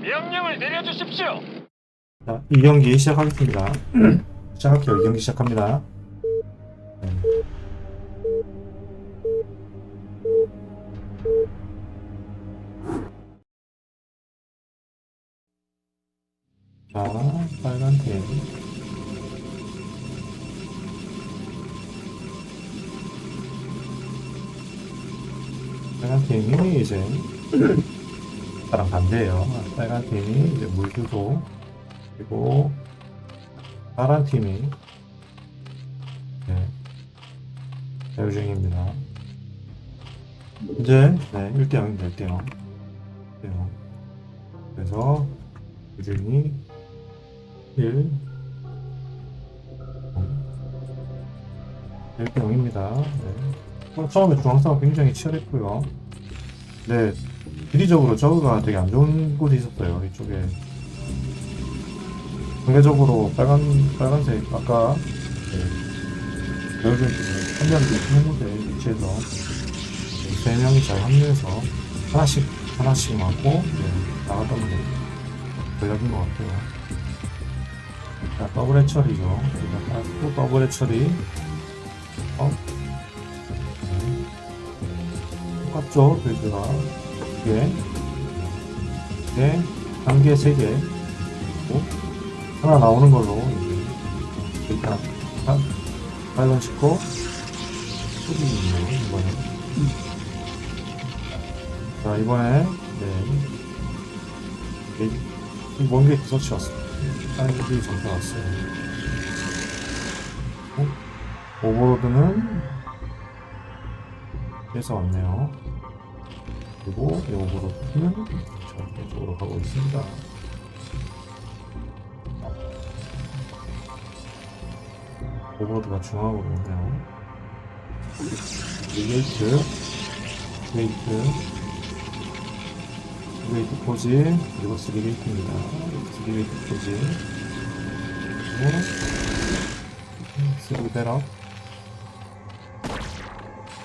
명령을 내려주십시오. 자, 이 경기 시작하겠습니다. 시작할게요. 이 경기 시작합니다. 네. 자, 빨간 팀. 빨간 팀이 이제 나랑 반대예요. 빨간 팀이 이제 물 주고 그리고 파란 팀이 네, 자유 중입니다. 이제 네, 1대 0입니다. 1대 0. 1대 0. 그래서 유준이 1 1대 0입니다. 네. 처음에 중앙싸움 굉장히 치열했고요. 네, 비리적으로 저그가 되게 안 좋은 곳이 있었어요. 이쪽에 상대적으로 빨간 빨간색 아까 네, 여러분 한명 있는 곳에 위치해서 네, 세 명이 잘 합류해서 하나씩 하나씩 맞고 네, 나갔던 게 전략인 것 같아요. 자 더블 해처리죠. 자, 또 더블 해처리. 어? 똑같죠 빌드가. 두 개, 네, 한 개, 세 개. 고 하나 나오는 걸로 일단 빨간 씻고 소리 있네요 이번에. 자 이번에 네. 먼 게이트 서치 왔어요 빨간색이 점수 왔어요. 어? 오버로드는 해서 왔네요 그리고 이 오버로드는 저쪽으로 가고 있습니다 오버로드가 중앙으로 오네요. 리게이트, 게이트, 게이트 포지, 그리고 3게이트입니다. 3게이트 포지, 그리고 3배럭,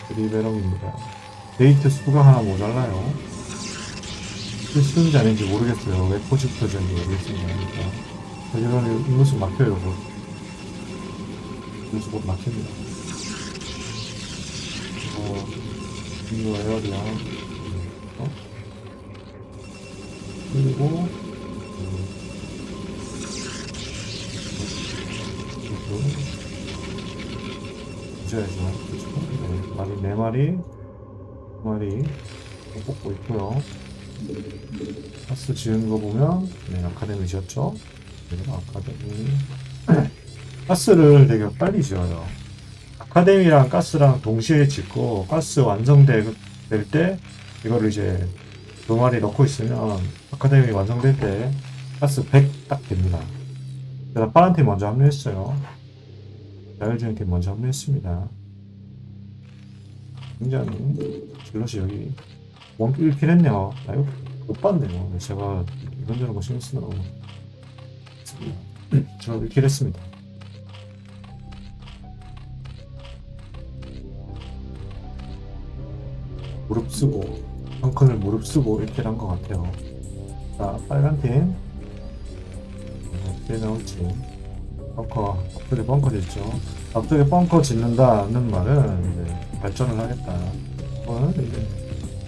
3배럭입니다. 게이트 수가 하나 모자라요. 필수인지 아닌지 모르겠어요. 왜 표지인지 모르겠습니다. 그러니까. 이런 인구수 막혀요. 뭐. 그래서 곧 막힙니다. 어, 이거 에어리야. 어? 그리고, 음, 이거, 주셔야죠. 그죠? 네, 마리 네 마리, 두 마리 뽑고 있고요. 파스 지은 거 보면, 네, 아카데미 지었죠? 그리고 아카데미. 가스를 되게 빨리 지어요. 아카데미랑 가스랑 동시에 짓고 가스 완성될 때 이거를 이제 두 마리 넣고 있으면 아카데미 완성될 때 가스 100 딱 됩니다. 그래서 파란 팀 먼저 합류했어요. 자율주행 팀 먼저 합류했습니다. 굉장히 질럿이 여기 원 1킬 했네요. 아 이거 못 봤네요. 제가 이런저런 거 신경 쓰느라 제가 1킬 했습니다. 무릎 쓰고 덩컨을 무릎 쓰고 이렇게 한 것 같아요. 자 빨간 팀 어떻게 나올지 벙커 앞쪽에 벙커 짓죠. 앞쪽에 벙커 짓는다는 말은 이제 발전을 하겠다. 혹은 이제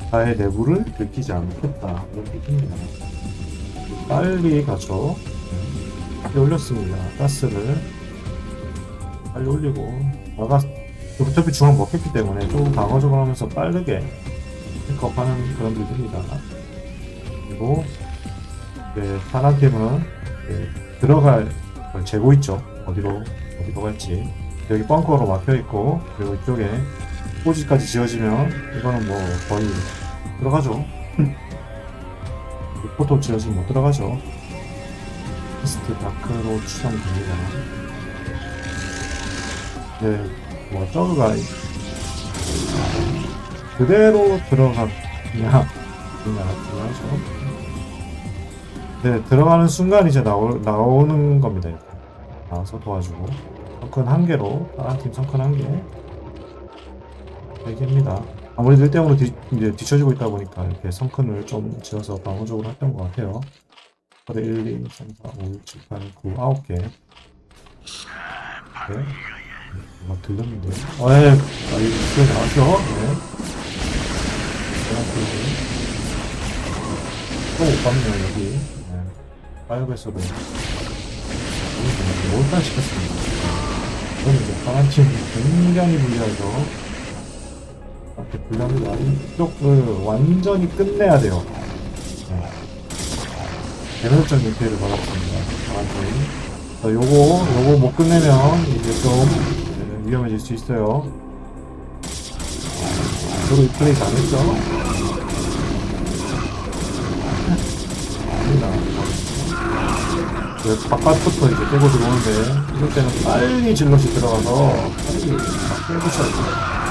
나의 내부를 들키지 않겠다 이런 뜻입니다. 빨리 가죠. 빨리 올렸습니다. 가스를 빨리 올리고 나가 어차피 중앙 먹혔기 때문에 조금 방어적으로 하면서 빠르게 픽업하는 그런 빌드입니다. 그리고 네, 파란 팀은 네, 들어갈 걸 재고 있죠. 어디로 어디로 갈지 여기 벙커로 막혀 있고 그리고 이쪽에 포지까지 지어지면 이거는 뭐 거의 들어가죠. 포토 지어지면 못 들어가죠. 피스트 다크로 추정됩니다. 네, 뭐 저그가 그대로 들어가냐 그냥 중요하죠. 네 들어가는 순간 이제 나오, 나오는 겁니다. 이렇게. 나와서 도와주고 성큰 한 개로 다른 팀 성큰 한 개. 얘기입니다. 아무래도 1대0으로 뒤, 이제 뒤쳐지고 있다 보니까 이렇게 성큰을 좀 지어서 방어적으로 했던 것 같아요. 거대 1, 2, 3, 4, 5, 6, 7, 8, 9, 9개. 네. 막 들렸는데. 어, 예. 아, 이거 소리 나왔죠? 네. 또못 봤네요, 여기. 네. 파이브에서도. 몰타 시켰습니다. 저는 이제 파란 팀이 굉장히 불리하죠. 이렇게 불리합니다. 이쪽을 완전히 끝내야 돼요. 네. 개별적인 피해를 받았습니다. 팀. 자, 요거, 요거 못 끝내면 이제 좀 네, 위험해질 수 있어요. 저도 이 플레이 잘했죠? 아니다. 그 바깥부터 이제 깨고 들어오는데 이럴 때는 빨리 질럿이 들어가서 빨리 막 깨부셔야 돼요.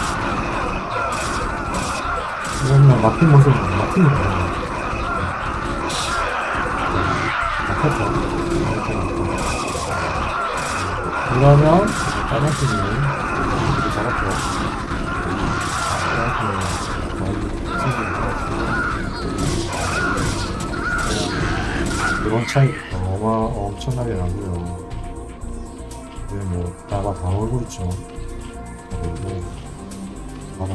이러면 막힌 막히는 거예요. 막혔죠. 이렇게 막혀. 그러면 빨간 팀이 이렇게 잡았죠. 빨간 팀이 거의 승리를 이번 차이 어마 엄청나게 나고요. 이제 뭐 나가 다 오고 있죠. 그리고 나가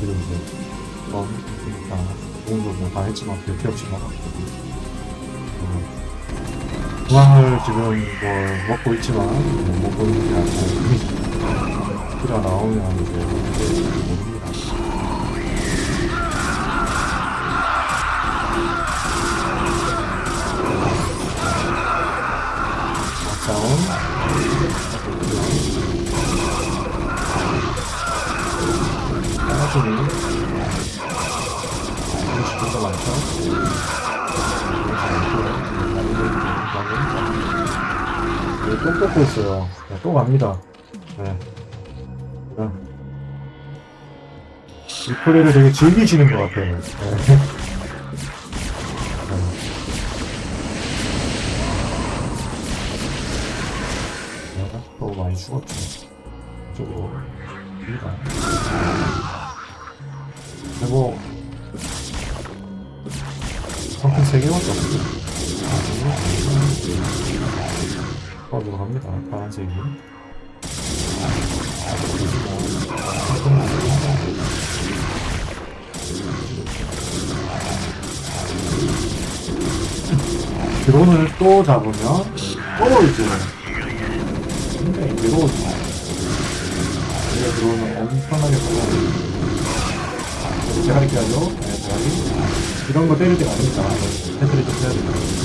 그리고 이제 이런 그러니까 공격을 다 했지만 별게 없이 막았거든요. 어, 중앙을 지금 뭐 먹고 있지만 뭐 먹고 있는 게 아니라 필요가 나오면 이제 모릅니 네, 또 뽑고 있어요 네, 또 갑니다 네. 네. 이 플레이를 되게 즐기시는 것 같아요 네. 네. 내가 또 많이 죽었죠. 이쪽으로. 그리고 성큰 3개밖에 없어요. 어, 들어갑니다. 파란색이. 드론을 또 잡으면 또 이제 굉장히 괴로워지죠. 우리가 들어오면 엄청나게 걸려요. 대가리 깨야죠. 네, 대가리. 이런 거 때릴 때가 아닙니다. 패트리 좀 해야.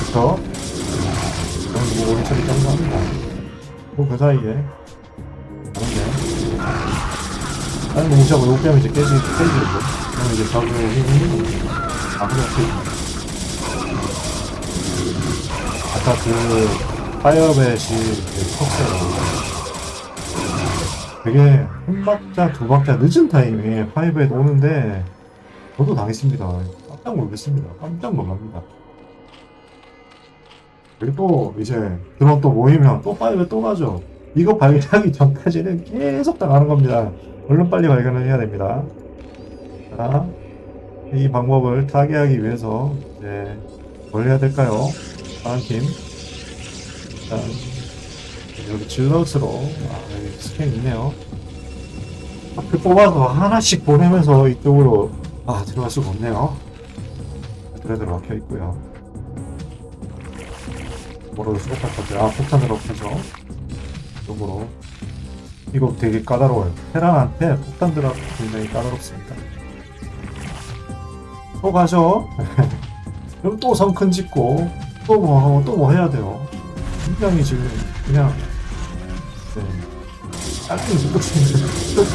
그쵸? 이 런 거뭐 오래 처리 짠거 합니다. 뭐그 사이에. 다른데. 다른 거 무시하고 요거 빼면 이제 깨지, 깨지겠죠. 그럼 이제 저그 힘이 거죠. 아, 그래, 오케이. 아까 그 파이어벳이 컸어요. 되게 한 박자 두 박자 늦은 타이밍에 파이브에 오는데 저도 당했습니다. 깜짝 놀랐습니다. 깜짝 놀랍니다. 그리고 또 이제 드론 또 모이면 또 파이브에 또 가죠. 이거 발견하기 전까지는 계속 당하는 겁니다. 얼른 빨리 발견을 해야 됩니다. 자, 이 방법을 타개하기 위해서 이제 뭘 해야 될까요? 다른 팀. 일단 여기 질럿으로 아, 여기 스캔 있네요. 앞을 뽑아서 하나씩 보내면서 이쪽으로 아 들어갈 수가 없네요. 드레드로 막혀 있고요. 뭐로 수복할 건데 아 폭탄으로 켜죠. 이쪽으로 이거 되게 까다로워요. 테란한테 폭탄 들어 굉장히 까다롭습니다. 또 가죠. 그럼 또 성큰 짓고 또 뭐 하고 또 뭐 해야 돼요. 굉장히 지금 그냥 네. 짧은 속도치는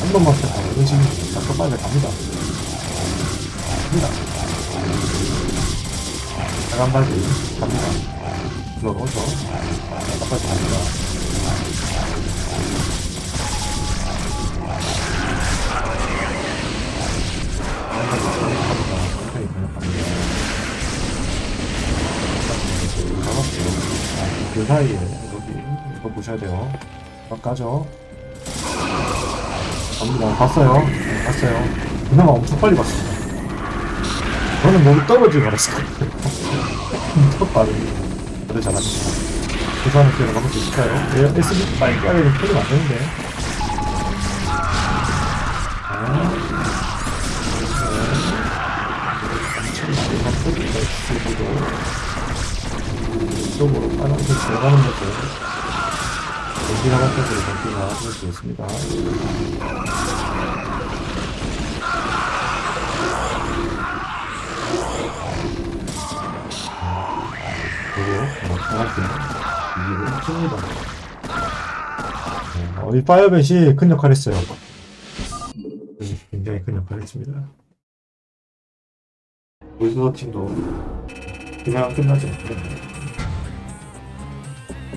한 번만 더. 이런 식으로 약간 빨리 갑니다. 갑니다. 빨간 발이 갑니다. 들어오죠. 약간 빨리 갑니다. 빨간 발이 갑니다. 천천히 그냥 갑니다. 잡았어요. 아, 그 사이에 여기 이거 보셔야 돼요. 막 가죠. 갑니다. 봤어요. 네. 봤어요. 그나마 엄청 빨리 봤습니다. 저는 몸이 떨어지고 말았어요. 엄청 빠르게. 다들 잘하십니다. 부산을 막을 수 있을까요? 예, SB 빨리 빨리 풀리면 안 되는데. 아, 이쪽으로 파란색 들어가는 것도 여기가 같아서 여기가 나와줄 수 있습니다. 정확히 이기를 칩니다. 어, 이 파이어벳이 큰 역할을 했어요. 굉장히 큰 역할을 했습니다. 보이스워칭도 그냥 끝나지 않거든요.